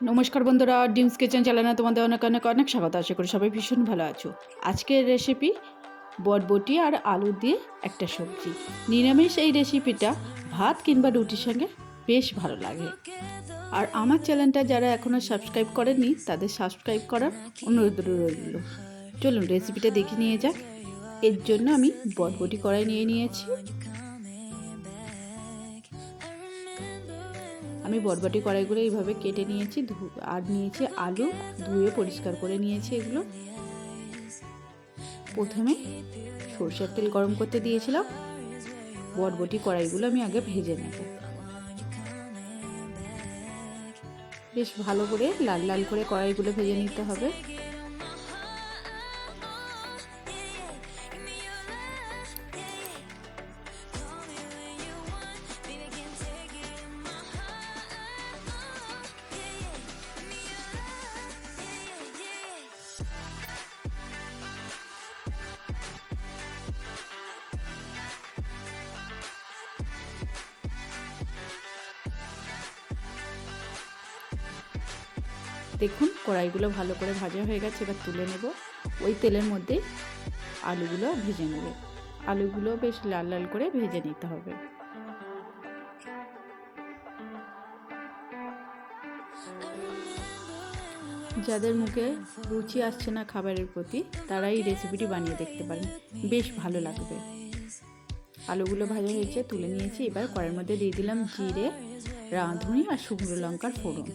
নমস্কার বন্ধুরা ডিমস কিচেন চ্যানেলে তোমাদের অনেক অনেক অনেক স্বাগত। আশা করি সবাই ভীষণ ভালো আছো। আজকের রেসিপি বটবটি আর আলু দিয়ে একটা সবজি। নিরামিষ এই রেসিপিটা ভাত কিংবা রুটির সঙ্গে বেশ ভালো লাগে। আর আমার চ্যানেলটা যারা এখনও সাবস্ক্রাইব করেনি তাদের সাবস্ক্রাইব করার অনুরোধ রইল। চলুন রেসিপিটা দেখে নিয়ে যাক। এর জন্য আমি বটবটি কড়াই নিয়ে নিয়েছি। আমি বরবটি কড়াইগুলো এইভাবে কেটে নিয়েছি আর নিয়েছি আলু, ধুয়ে পরিষ্কার করে নিয়েছি এগুলো। প্রথমে সরষের তেল গরম করতে দিয়েছিলাম। বরবটি কড়াইগুলো আমি আগে ভেজে নেব। বেশ ভালো করে লাল লাল করে কড়াইগুলো ভেজে নিতে হবে। দেখুন, কড়াইগুলো ভালো করে ভাজা হয়ে গেছে, এবার তুলে নেব। ওই তেলের মধ্যে আলুগুলো ভেজে নেব। আলুগুলো বেশ লাল লাল করে ভেজে নিতে হবে। যাদের মুখে রুচি আসছে না খাবারের প্রতি, তারা এই রেসিপিটি বানিয়ে দেখতে পারেন। বেশ ভালো লাগবে। আলুগুলো ভাজা হয়েছে, তুলে নিয়েছি। এবার কড়াইয়ের মধ্যে দিয়ে দিলাম জিরে, রাঁধুনি আর শুকনো লঙ্কার ফোড়ন।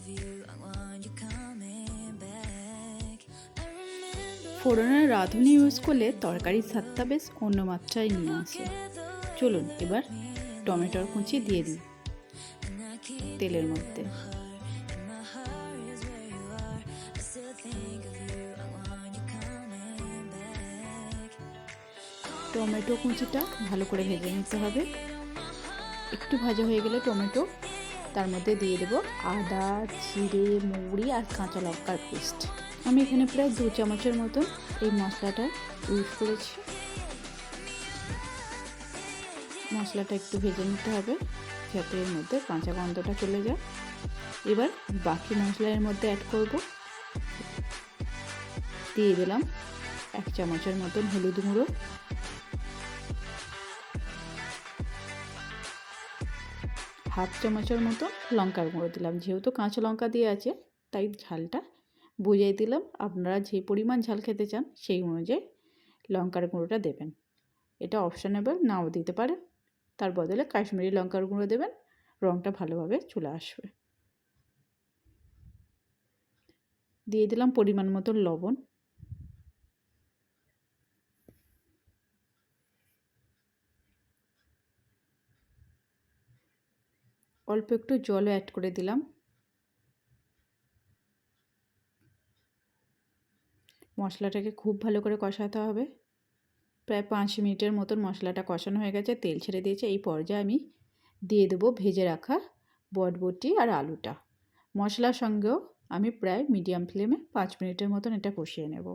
ফোড়নের রাঁধুনি ইউজ করলে তরকারির স্বাদটা বেশ অন্য মাত্রায় নিয়ে আসে। চলুন এবার টমেটোর কুচি দিয়ে দিই তেলের মধ্যে। টমেটো কুচিটা ভালো করে ভেজে নিতে হবে। একটু ভাজা হয়ে গেলে টমেটো তার মধ্যে দিয়ে দেবো আদা, জিরে, মৌরি আর কাঁচা লঙ্কার পেস্ট। আমি এখানে প্রায় দু চামচের মতন এই মশলাটা ইউজ করেছি। মশলাটা একটু ভেজে নিতে হবে যাতে এর মধ্যে কাঁচা গন্ধটা চলে যায়। এবার বাকি মশলা এর মধ্যে অ্যাড করব। দিয়ে দিলাম এক চামচের মতন হলুদ গুঁড়ো। হাফ চামচের মতো লঙ্কার গুঁড়ো দিলাম। যেহেতু কাঁচা লঙ্কা দিয়ে আছে, তাই ঝালটা বুঝিয়ে দিলাম। আপনারা যে পরিমাণ ঝাল খেতে চান, সেই অনুযায়ী লঙ্কার গুঁড়োটা দেবেন। এটা অপশানেবল, নাও দিতে পারেন। তার বদলে কাশ্মীরি লঙ্কার গুঁড়ো দেবেন রঙটা ভালোভাবে চলে আসবে। দিয়ে দিলাম পরিমাণ মতো লবণ। অল্প একটু জলও অ্যাড করে দিলাম। মশলাটাকে খুব ভালো করে কষাতে হবে। প্রায় পাঁচ মিনিটের মতন মশলাটা কষানো হয়ে গেছে, তেল ছেড়ে দিয়েছে। এই পর্যায়ে আমি দিয়ে দেবো ভেজে রাখা বটবটি আর আলুটা। মশলার সঙ্গেও আমি প্রায় মিডিয়াম ফ্লেমে পাঁচ মিনিটের মতন এটা কষিয়ে নেব।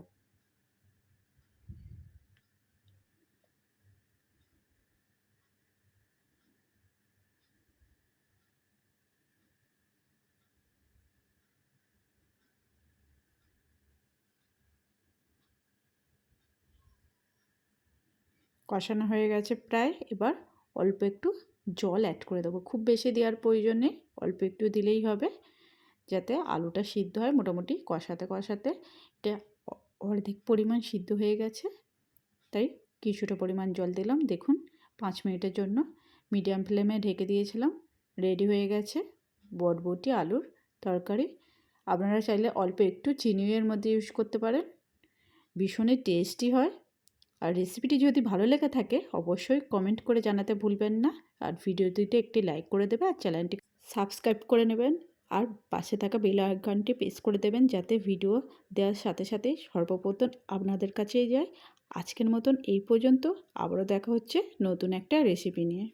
কষানো হয়ে গেছে প্রায়। এবার অল্প একটু জল অ্যাড করে দেবো। খুব বেশি দেওয়ার প্রয়োজন নেই, অল্প একটু দিলেই হবে। যাতে আলুটা সিদ্ধ হয় মোটামুটি কষাতে কষাতে। এটা অর্ধেক পরিমাণ সিদ্ধ হয়ে গেছে। তাই কিছুটা পরিমাণ জল দিলাম। দেখুন, পাঁচ মিনিটের জন্য মিডিয়াম ফ্লেমে ঢেকে দিয়েছিলাম। রেডি হয়ে গেছে বটবটি আলুর তরকারি। আপনারা চাইলে অল্প একটু চিনিও এর মধ্যে ইউজ করতে পারেন। ভীষণই টেস্টি হয়। আর রেসিপিটি যদি ভালো লেগে থাকে, অবশ্যই কমেন্ট করে জানাতে ভুলবেন না। আর ভিডিওটিতে একটি লাইক করে দেবে, আর চ্যানেলটি সাবস্ক্রাইব করে নেবেন। আর পাশে থাকা বেল আইকনটি প্রেস করে দেবেন, যাতে ভিডিও দেওয়ার সাথে সাথে সর্বপ্রথম আপনাদের কাছেই যায়। আজকের মতন এই পর্যন্ত, আবারও দেখা হচ্ছে নতুন একটা রেসিপি নিয়ে।